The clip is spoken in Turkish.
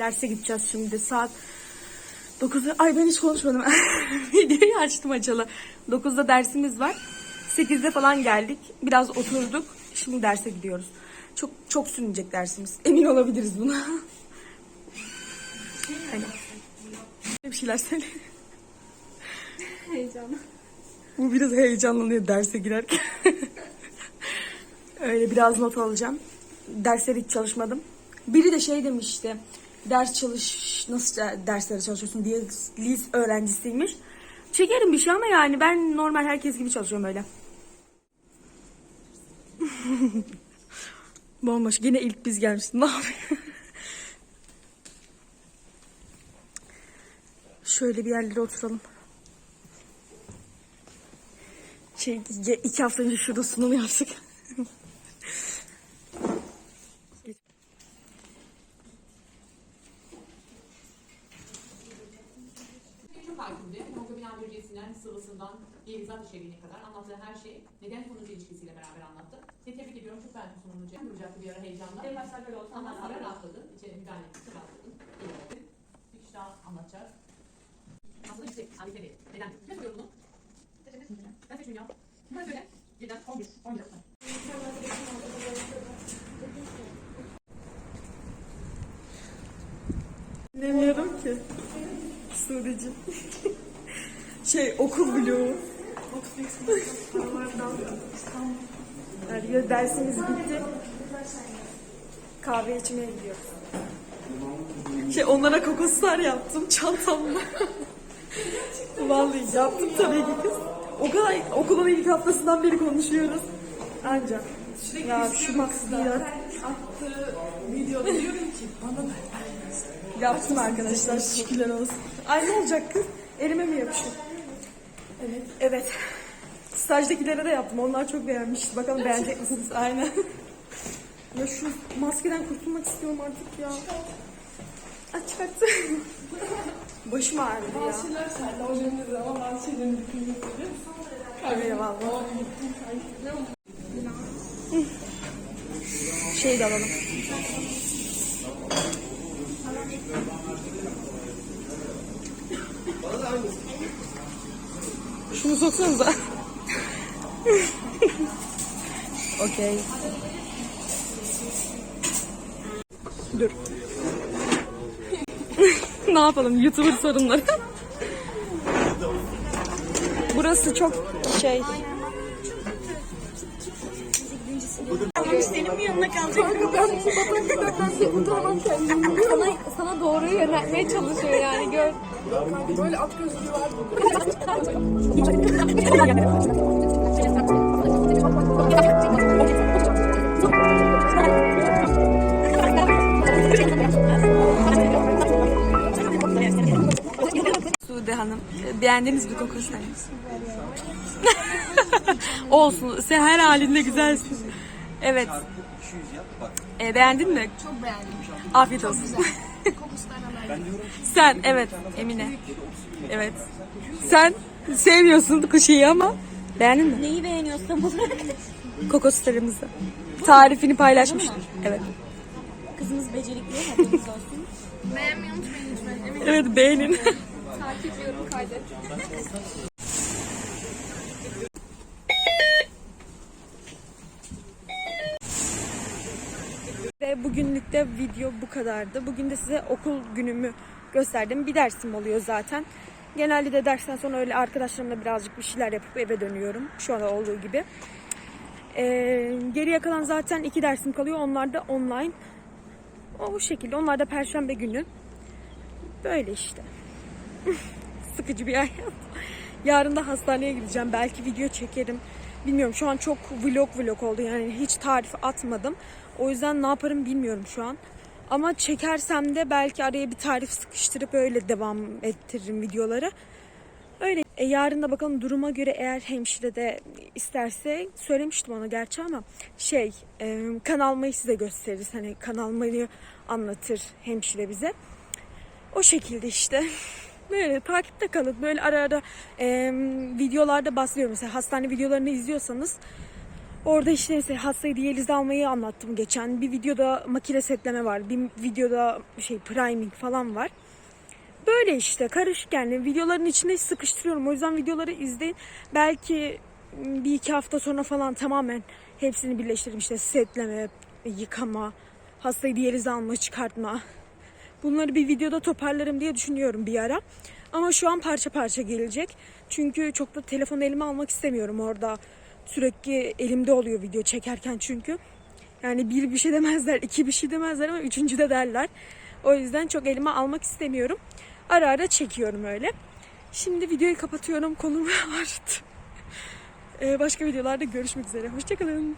Derse gideceğiz şimdi. Saat 9'da... Ay ben hiç konuşmadım. Videoyu açtım açalı. 9'da dersimiz var. 8'de falan geldik. Biraz oturduk. Şimdi derse gidiyoruz. Çok çok sürünecek dersimiz. Emin olabiliriz buna. hani. Bir şeyler söyle. Heyecanlı. Bu biraz heyecanlanıyor derse girerken. Öyle biraz not alacağım. Derslere hiç çalışmadım. Biri de şey demişti. Ders çalış, nasıl de- derslere çalışıyorsun diye lise öğrencisiymiş. Çekerim bir şey ama yani ben normal herkes gibi çalışıyorum öyle. Bomboş. Yine ilk biz gelmişiz. Ne yapayım? Şöyle bir yerlere oturalım. Şey iki hafta önce şurada sunum yaptık. Bölgesi'nden sıvısından iyalizat içeriğine kadar anlattığı her şeyi neden sonuç ilişkisiyle beraber anlattı. Seni tebrik ediyorum. Çok beğendim sunumunca. Duracaktı bir ara heyecanla. En başta böyle oldu. Ama sonra rahatladın. İçeri müdahale. İyi oldu. Bir kişi daha anlatacağız. Aslında yüksek. Analiteli. Neden? Ne soruyor bunu? Ben seçmiyorum ya. Ben söyle. Birden 11. 11. Bilmiyorum ki. Sudici. şey okul bloğu. Yani dersimiz bitti. Kahve içmeye gidiyoruz. Şey onlara kokoslar yaptım çantamla. Vallahi yaptım tabii ki kız. O kadar okulun ilk haftasından beri konuşuyoruz. Ancak. Ya şu maksudiyat. Attığı videoda diyorum ki bana da Yaptım arkadaşlar şükürler olsun. Ay ne olacak kız? Elime mi yapıştı? Evet. Evet. Stajdakilere de yaptım. Onlar çok beğenmişti. Bakalım beğenecek misiniz? Aynen. ya şu maskeden kurtulmak istiyorum artık ya. Aç çıkarttı. Başım ağrıdı ya. bazı şeyler sende hocamız ama bazı şeylerin biliyor musun? Öyle valla. Şey de alalım. Şunu soksanıza. Okey. Dur. ne yapalım? YouTuber sorunları. Burası çok şey. Senin mi yanına kalacak? Sana, sana doğruyu yöneltmeye çalışıyor yani gör. Böyle at gözlüğü var. Sude Hanım. Beğendiğiniz bir misin? Olsun. Sen her halinde güzelsin. Evet. E, beğendin mi? Çok beğendim. Afiyet olsun. Kokuslarına ben. Sen evet Emine. Evet. Sen sevmiyorsun kuşeyi ama beğendin mi? Neyi beğeniyorsun tam olarak? Kokoslarımızı. Tarifini paylaşmıştım. Evet. Kızımız becerikli haberiniz olsun. Beğenmeyi unutmayın lütfen. Emin Evet beğenin. takip yorum kaydet. Ve bugünlük de video bu kadardı. Bugün de size okul günümü gösterdim. Bir dersim oluyor zaten. Genelde de dersten sonra öyle arkadaşlarımla birazcık bir şeyler yapıp eve dönüyorum. Şu anda olduğu gibi. Ee, geriye kalan zaten iki dersim kalıyor. Onlar da online. O şekilde. Onlar da perşembe günü. Böyle işte. Sıkıcı bir hayat. Yarın da hastaneye gideceğim. Belki video çekerim. Bilmiyorum şu an çok vlog vlog oldu. Yani hiç tarif atmadım. O yüzden ne yaparım bilmiyorum şu an. Ama çekersem de belki araya bir tarif sıkıştırıp öyle devam ettiririm videoları. Öyle. E, yarın da bakalım duruma göre eğer hemşire de isterse söylemiştim ona gerçi ama şey e, kan size gösteririz. Hani kan almayı anlatır hemşire bize. O şekilde işte. Böyle takipte kalın. Böyle ara ara e, videolarda bahsediyorum. Mesela hastane videolarını izliyorsanız Orada işte neyse hastayı diyalize almayı anlattım geçen. Bir videoda makine setleme var. Bir videoda şey priming falan var. Böyle işte karışık yani videoların içine sıkıştırıyorum. O yüzden videoları izleyin. Belki bir iki hafta sonra falan tamamen hepsini birleştiririm. İşte setleme, yıkama, hastayı diyalize alma, çıkartma. Bunları bir videoda toparlarım diye düşünüyorum bir ara. Ama şu an parça parça gelecek. Çünkü çok da telefonu elime almak istemiyorum orada. Sürekli elimde oluyor video çekerken çünkü. Yani bir bir şey demezler, iki bir şey demezler ama üçüncü de derler. O yüzden çok elime almak istemiyorum. Ara ara çekiyorum öyle. Şimdi videoyu kapatıyorum. Kolum ağrıdı. Ee, başka videolarda görüşmek üzere. Hoşçakalın.